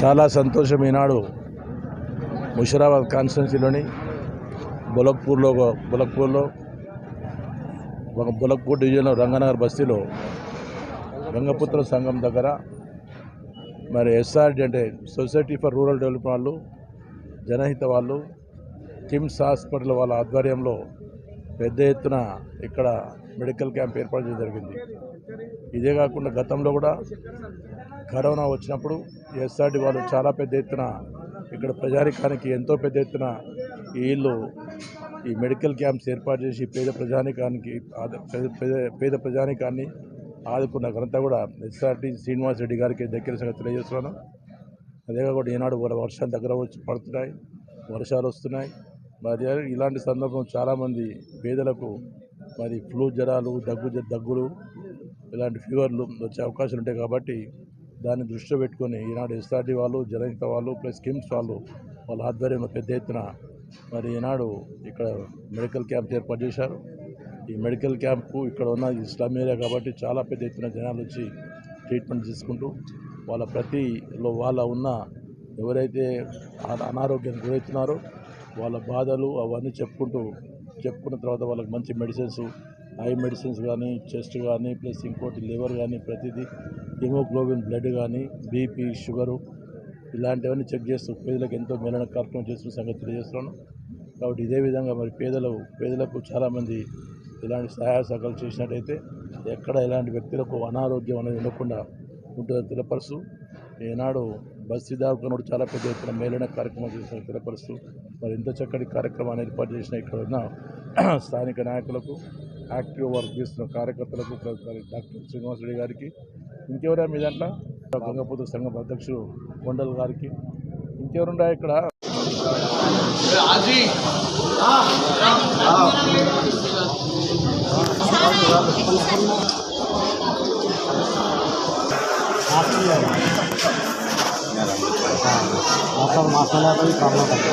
చాలా సంతోషం ఈనాడు ముషిరాబాద్ కాన్స్టిట్యున్సీలోని బులక్పూర్లో ఒక- ఒక బులక్పూర్ డివిజన్లో రంగనగర్ బస్తీలో గంగపుత్ర సంఘం దగ్గర మరి ఎస్ఆర్డి అంటే సొసైటీ ఫర్ రూరల్ డెవలప్మెంట్ వాళ్ళు జనహిత వాళ్ళు కిమ్స్ హాస్పిటల్ వాళ్ళ ఆధ్వర్యంలో పెద్ద ఎత్తున ఇక్కడ మెడికల్ క్యాంప్ ఏర్పాటు చేయడం జరిగింది. ఇదే కాకుండా గతంలో కూడా కరోనా వచ్చినప్పుడు ఎస్ఆర్డి వాళ్ళు చాలా పెద్ద ఎత్తున ఇక్కడ ప్రజానికానికి ఎంతో పెద్ద ఎత్తున వీళ్ళు ఈ మెడికల్ క్యాంప్స్ ఏర్పాటు చేసి పేద ప్రజానికానికి పేద- ప్రజానికాన్ని ఆదుకున్న ఘనత కూడా ఎస్ఆర్టీ శ్రీనివాస్ రెడ్డి గారికి దగ్గర సంగతి తెలియజేస్తున్నాను. అదే కాకుండా ఈనాడు వర్షాలు దగ్గర వచ్చి పడుతున్నాయి వర్షాలు వస్తున్నాయి. మరి ఇలాంటి సందర్భం చాలామంది పేదలకు మరి ఫ్లూ జ్వరాలు దగ్గు జ- దగ్గులు ఇలాంటి ఫీవర్లు వచ్చే అవకాశాలు ఉంటాయి కాబట్టి దాన్ని దృష్టిలో పెట్టుకొని ఈనాడు ఎస్ఆర్టీ వాళ్ళు జనహిత వాళ్ళు ప్లస్ కిమ్స్ వాళ్ళు వాళ్ళ ఆధ్వర్యంలో పెద్ద ఎత్తున మరి ఈనాడు ఇక్కడ మెడికల్ క్యాంప్ ఏర్పాటు చేశారు. ఈ మెడికల్ క్యాంపు ఇక్కడ ఉన్న ఈ స్లమ్ ఏరియా కాబట్టి చాలా పెద్ద ఎత్తున జనాలు వచ్చి ట్రీట్మెంట్ తీసుకుంటూ వాళ్ళ ప్రతిలో వాళ్ళ ఉన్న ఎవరైతే అనారోగ్యానికి గురవుతున్నారో వాళ్ళ బాధలు అవన్నీ చెప్పుకుంటూ చెప్పుకున్న తర్వాత వాళ్ళకి మంచి మెడిసిన్స్ ఐ మెడిసిన్స్ కానీ చెస్ట్ కానీ ప్లస్ ఇంకోటి లివర్ కానీ ప్రతిదీ హిమోగ్లోబిన్ బ్లడ్ కానీ బీపీ షుగరు ఇలాంటివన్నీ చెక్ చేస్తూ పేదలకు ఎంతో మేలన కార్యక్రమం చేస్తున్న సంగతి తెలియజేస్తున్నాను. కాబట్టి ఇదే విధంగా మరి పేదలు పేదలకు చాలామంది ఇలాంటి సహాయ సహకారాలు చేసినట్టయితే ఎక్కడ ఇలాంటి వ్యక్తులకు అనారోగ్యం అనేది ఉండకుండా ఉంటుందని తెలపరుస్తూ ఈనాడు బస్సు దావకనుడు చాలా పెద్ద ఎత్తున మేలైన కార్యక్రమం చేసిన తెలపరుస్తూ మరి ఇంత చక్కటి కార్యక్రమాన్ని ఏర్పాటు చేసిన ఇక్కడ ఉన్న స్థానిక నాయకులకు యాక్టివ్ వర్క్ చేస్తున్న కార్యకర్తలకు డాక్టర్ శ్రీనివాస్ రెడ్డి గారికి ఇంకెవరా మీ దాంట్లో? గంగపూత సంఘం అధ్యక్షుడు కొండల్ గారికి ఇంకెవరుండా ఇక్కడ? मासा মশার মশলা করি। কামনা থাকে